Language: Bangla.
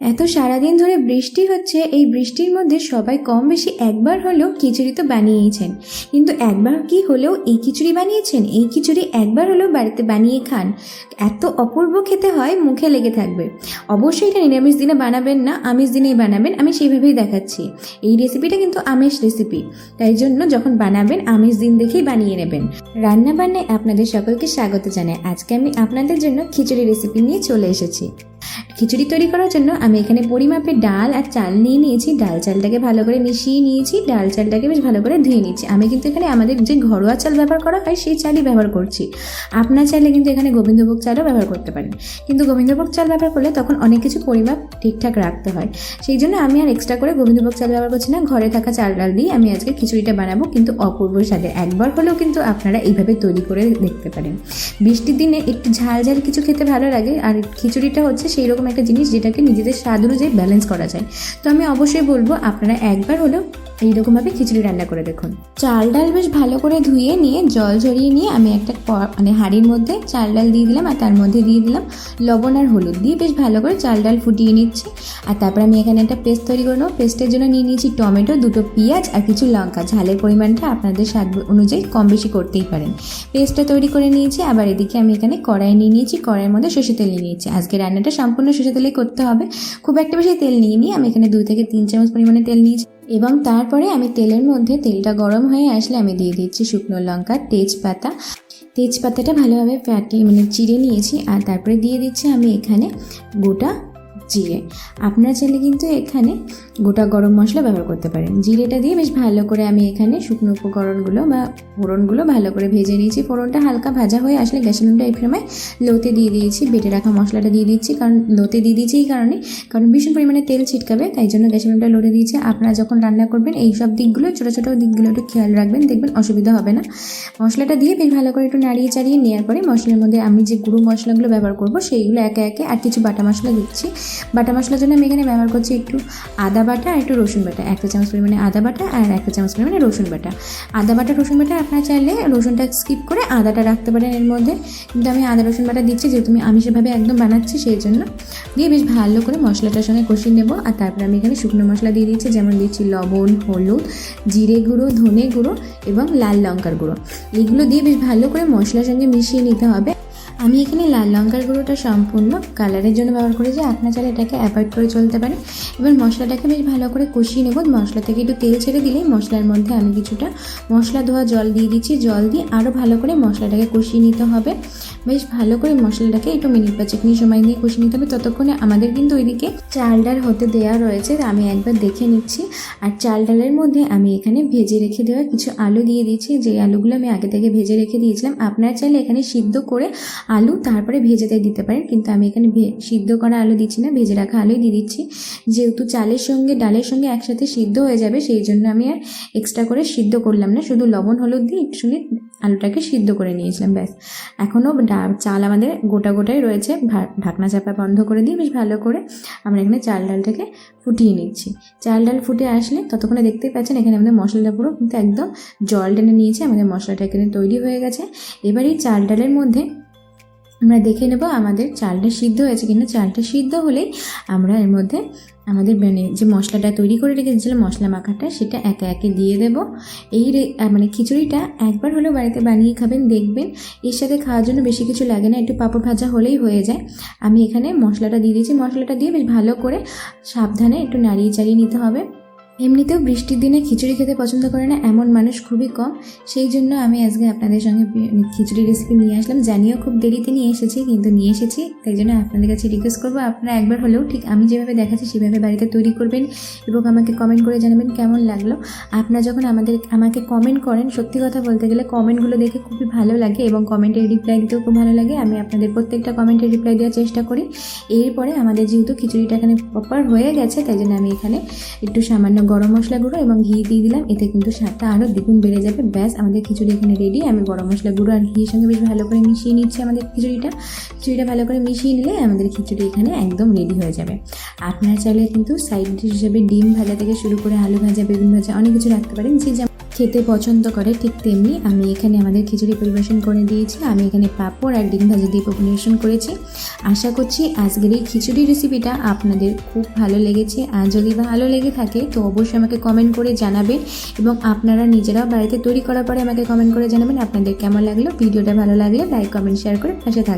এত সারাদিন ধরে বৃষ্টি হচ্ছে, এই বৃষ্টির মধ্যে সবাই কম বেশি একবার হলেও খিচুড়ি তো বানিয়েইছেন কিন্তু একবার কি হলেও এই খিচুড়ি বানিয়েছেন? এই খিচুড়ি একবার হলেও বাড়িতে বানিয়ে খান। এত অপূর্ব খেতে হয়, মুখে লেগে থাকবে। অবশ্যই এটা নিরামিষ দিনে বানাবেন না, আমিষ দিনেই বানাবেন, আমি সেইভাবেই দেখাচ্ছি। এই রেসিপিটা কিন্তু আমিষ রেসিপি তাই জন্য যখন বানাবেন, আমিষ দিন দেখেই বানিয়ে নেবেন। রান্না বান্নায় আপনাদের সকলকে স্বাগত জানাই। আজকে আমি আপনাদের জন্য খিচুড়ি রেসিপি নিয়ে চলে এসেছি। খিচুড়ি তৈরি করার জন্য আমি এখানে পরিমাপে ডাল আর চাল নিয়ে নিয়েছি। ডাল চালটাকে ভালো করে মিশিয়ে নিয়েছি। ডাল চালটাকে বেশ ভালো করে ধুয়ে নিয়েছি আমি কিন্তু এখানে আমাদের যে ঘরোয়া চাল ব্যবহার করা হয়, সেই চালই ব্যবহার করছি। আপনার চাইলে কিন্তু এখানে গোবিন্দভোগ চালও ব্যবহার করতে পারেন। কিন্তু গোবিন্দভোগ চাল ব্যবহার করলে তখন অনেক কিছু পরিমাপ ঠিকঠাক রাখতে হয়। সেই জন্য আমি আর এক্সট্রা করে গোবিন্দভোগ চাল ব্যবহার করছি না। ঘরে থাকা চাল ডাল দিয়ে আমি আজকে খিচুড়িটা বানাবো। কিন্তু অপূর্ব স্বাদের। একবার হলেও কিন্তু আপনারা এইভাবে তৈরি করে দেখতে পারেন। বৃষ্টির দিনে একটু ঝাল ঝাল কিছু খেতে ভালো লাগে। আর খিচুড়িটা হচ্ছে সেই রকম একটা জিনিস যেটাকে নিজেদের স্বাদ অনুযায়ী ব্যালেন্স করা যায়। তো আমি অবশ্যই বলব, আপনারা একবার হলেও এইরকমভাবে খিচুড়ি রান্না করে দেখুন। চাল ডাল বেশ ভালো করে ধুয়ে নিয়ে, জল ঝরিয়ে নিয়ে আমি একটা মানে হাঁড়ির মধ্যে চাল ডাল দিয়ে দিলাম আর তার মধ্যে দিয়ে দিলাম লবণ আর হলুদ। দিয়ে বেশ ভালো করে চাল ডাল ফুটিয়ে নিচ্ছি। আর তারপর আমি এখানে একটা পেস্ট তৈরি করে পেস্টের জন্য নিয়ে নিয়েছি টমেটো, দুটো পেঁয়াজ আর কিছু লঙ্কা। ঝালের পরিমাণটা আপনাদের স্বাদ অনুযায়ী কম বেশি করতেই পারেন। পেস্টটা তৈরি করে নিয়েছি। আবার এদিকে আমি এখানে কড়াই নিয়ে নিয়েছি। কড়াইয়ের মধ্যে সর্ষে তেল নিয়ে নিয়েছি। আজকে রান্নাটা সম্পূর্ণ সর্ষে তেলেই করতে হবে। খুব একটা বেশি তেল নিয়ে নিই আমি এখানে দুই থেকে তিন চামচ পরিমাণে তেল নিয়েছি। এবং তারপরে আমি তেলের মধ্যে তেলটা গরম হয়ে আসলে আমি দিয়ে দিচ্ছি শুকনো লঙ্কা, তেজপাতা। তেজপাতাটা ভালোভাবে ফাটিয়ে মানে চিড়ে নিয়েছি, আর তারপরে দিয়ে দিচ্ছি আমি এখানে গোটা জিরে। আপনারা চাইলে কিন্তু এখানে গোটা গরম মশলা ব্যবহার করতে পারেন। জিরেটা দিয়ে বেশ ভালো করে আমি এখানে শুকনো উপকরণগুলো বা ফোড়নগুলো ভালো করে ভেজে নিয়েছি। ফোড়নটা হালকা ভাজা হয়ে আসলে গ্যাসের ফ্লেমটা এই ফ্রেমে লোতে দিয়ে দিয়েছি, বেটে রাখা মশলাটা দিয়ে দিচ্ছি। কারণ লোতে দিয়ে দিয়েছি এই কারণে, কারণ ভীষণ পরিমাণে তেল ছিটকাবে, তাই জন্য গ্যাসের ফ্লেমটা লোতে দিয়েছি। আপনারা যখন রান্না করবেন, এই সব দিকগুলো, ছোটো ছোটো দিকগুলো একটু খেয়াল রাখবেন, দেখবেন অসুবিধা হবে না। মশলাটা দিয়ে বেশ ভালো করে একটু নাড়িয়ে চাড়িয়ে নেওয়ার পরে মশলার মধ্যে আমি যে গুঁড়ো মশলাগুলো ব্যবহার করব, সেইগুলো একে একে আর কিছু বাটা মশলা দিচ্ছি। বাটা মশলার জন্য আমি এখানে ব্যবহার করছি একটু আদা বাটা আর একটু রসুন বাটা। একটা চামচ পরিমাণে আদা বাটা আর একটা চামচ পরিমাণে রসুন বাটা। আদা বাটা, রসুন বাটা আপনারা চাইলে রসুনটা স্কিপ করে আদাটা রাখতে পারেন এর মধ্যে। কিন্তু আমি আদা, রসুন বাটা দিচ্ছি, যেহেতু আমি আমি সেভাবে একদম বানাচ্ছি সেই জন্য। দিয়ে বেশ ভালো করে মশলাটার সঙ্গে কষিয়ে নেব। আর তারপরে আমি এখানে শুকনো মশলা দিয়ে দিচ্ছি যেমন দিচ্ছি লবণ, হলুদ, জিরে গুঁড়ো, ধনে গুঁড়ো এবং লাল লঙ্কার গুঁড়ো। এইগুলো দিয়ে বেশ ভালো করে মশলার সঙ্গে মিশিয়ে নিতে হবে। আমি এখানে লাল লঙ্কার গুঁড়োটা সম্পূর্ণ কালারের জন্য ব্যবহার করেছি। আপনার চাইলে এটাকে অ্যাভয়েড করে চলতে পারেন। এবার মশলাটাকে বেশ ভালো করে কষিয়ে নেব। মশলা থেকে একটু তেল ছেড়ে দিলেই মশলার মধ্যে আমি কিছুটা মশলা ধোয়া জল দিয়ে দিচ্ছি। জল দিয়ে আরও ভালো করে মশলাটাকে কষিয়ে নিতে হবে। বেশ ভালো করে মশলাটাকে একটু মিনিট বা চিকনি সময় দিয়ে কষিয়ে নিতে হবে। ততক্ষণে আমাদের কিন্তু ওইদিকে চাল ডাল হতে দেওয়া রয়েছে। আমি একবার দেখে নিচ্ছি। আর চাল ডালের মধ্যে আমি এখানে ভেজে রেখে দেওয়া কিছু আলু দিয়ে দিচ্ছি। যে আলুগুলো আমি আগে থেকে ভেজে রেখে দিয়েছিলাম, আপনার চাইলে এখানে সিদ্ধ করে আলু তারপরে ভেজেতে দিতে পারেন। কিন্তু আমি এখানে সিদ্ধ করা আলু দিচ্ছি না, ভেজে রাখা আলুই দিয়ে দিচ্ছি। যেহেতু চালের সঙ্গে, ডালের সঙ্গে একসাথে সিদ্ধ হয়ে যাবে, সেই জন্য আমি আর এক্সট্রা করে সিদ্ধ করলাম না। শুধু লবণ, হলুদ দিয়ে একটুখানি আলুটাকে সিদ্ধ করে নিয়েছিলাম, ব্যাস। এখনও চাল আমাদের গোটা গোটাই রয়েছে। ঢাকনা চাপা বন্ধ করে দিয়ে বেশ ভালো করে আমরা এখানে চাল ডালটাকে ফুটিয়ে নিচ্ছি। চাল ডাল ফুটে আসলে ততক্ষণে দেখতেই পাচ্ছেন এখানে আমাদের মশলাটা পুরো কিন্তু একদম জল টেনে নিয়েছে। আমাদের মশলাটা এখানে তৈরি হয়ে গেছে। এবার এই চাল ডালের মধ্যে আমরা দেখে নেব আমাদের চালটা সিদ্ধ হয়েছে কিনা। চালটা সিদ্ধ হলেই আমরা এর মধ্যে আমাদের মানে যে মশলাটা তৈরি করে রেখেছিলাম, মশলা মাখাটা, সেটা একে একে দিয়ে দেব। এই মানে খিচুড়িটা একবার হলেও বাড়িতে বানিয়ে খাবেন, দেখবেন এর সাথে খাওয়ার জন্য বেশি কিছু লাগে না, একটু পাঁপড় ভাজা হলেই হয়ে যায়। আমি এখানে মশলাটা দিয়ে দিয়েছি। মশলাটা দিয়ে বেশ ভালো করে সাবধানে একটু নাড়িয়ে চাড়িয়ে নিতে হবে। এমনিতেও বৃষ্টির দিনে খিচুড়ি খেতে পছন্দ করে না এমন মানুষ খুবই কম। সেই জন্য আমি আজকে আপনাদের সঙ্গে খিচুড়ি রেসিপি নিয়ে আসলাম। জানিও খুব দেরিতে নিয়ে এসেছি, কিন্তু নিয়ে এসেছি। তাই জন্য আপনাদের কাছে রিকোয়েস্ট করব, আপনারা একবার হলেও ঠিক আমি যেভাবে দেখাচ্ছি সেভাবে বাড়িতে তৈরি করবেন এবং আমাকে কমেন্ট করে জানাবেন কেমন লাগল। আপনারা যখন আমাদের, আমাকে কমেন্ট করেন, সত্যি কথা বলতে গেলে কমেন্টগুলো দেখে খুবই ভালো লাগে এবং কমেন্টের রিপ্লাই দিতেও খুব ভালো লাগে। আমি আপনাদের প্রত্যেকটা কমেন্টের রিপ্লাই দেওয়ার চেষ্টা করি। এরপরে আমাদের যেহেতু খিচুড়িটা এখানে প্রপার হয়ে গেছে, তাই জন্য আমি এখানে একটু সামান্য গরম মশলা গুঁড়ো এবং ঘি দিয়ে দিলাম। এতে কিন্তু স্বাদটা আরও দ্বিগুণ বেড়ে যাবে। ব্যাস, আমাদের খিচুড়ি এখানে রেডি আমি গরম মশলা গুঁড়ো আর ঘিয়ের সঙ্গে বেশ ভালো করে মিশিয়ে নিচ্ছি আমাদের খিচুড়িটা। খিচুড়িটা ভালো করে মিশিয়ে নিলে আমাদের খিচুড়ি এখানে একদম রেডি হয়ে যাবে। আপনারা চাইলে কিন্তু সাইড ডিশ হিসেবে ডিম ভাজা থেকে শুরু করে আলু ভাজা, বেগুন ভাজা অনেক কিছু রাখতে পারেন। যে যেমন খেতে পছন্দ করে ঠিক তেমনি আমি এখানে আমাদের খিচুড়ি পরিবেশন করে দিয়েছি। আমি এখানে পাঁপড় আর ডিম ভাজি দিয়ে পরিবেশন করেছি। আশা করছি আজকের এই খিচুড়ি রেসিপিটা আপনাদের খুব ভালো লেগেছে। আর যদি ভালো লেগে থাকে, তো অবশ্যই আমাকে কমেন্ট করে জানাবেন এবং আপনারা নিজেরাও বাড়িতে তৈরি করার পরে আমাকে কমেন্ট করে জানাবেন আপনাদের কেমন লাগল। ভিডিওটা ভালো লাগলে লাইক কমেন্ট শেয়ার করে পাশে থাকবেন।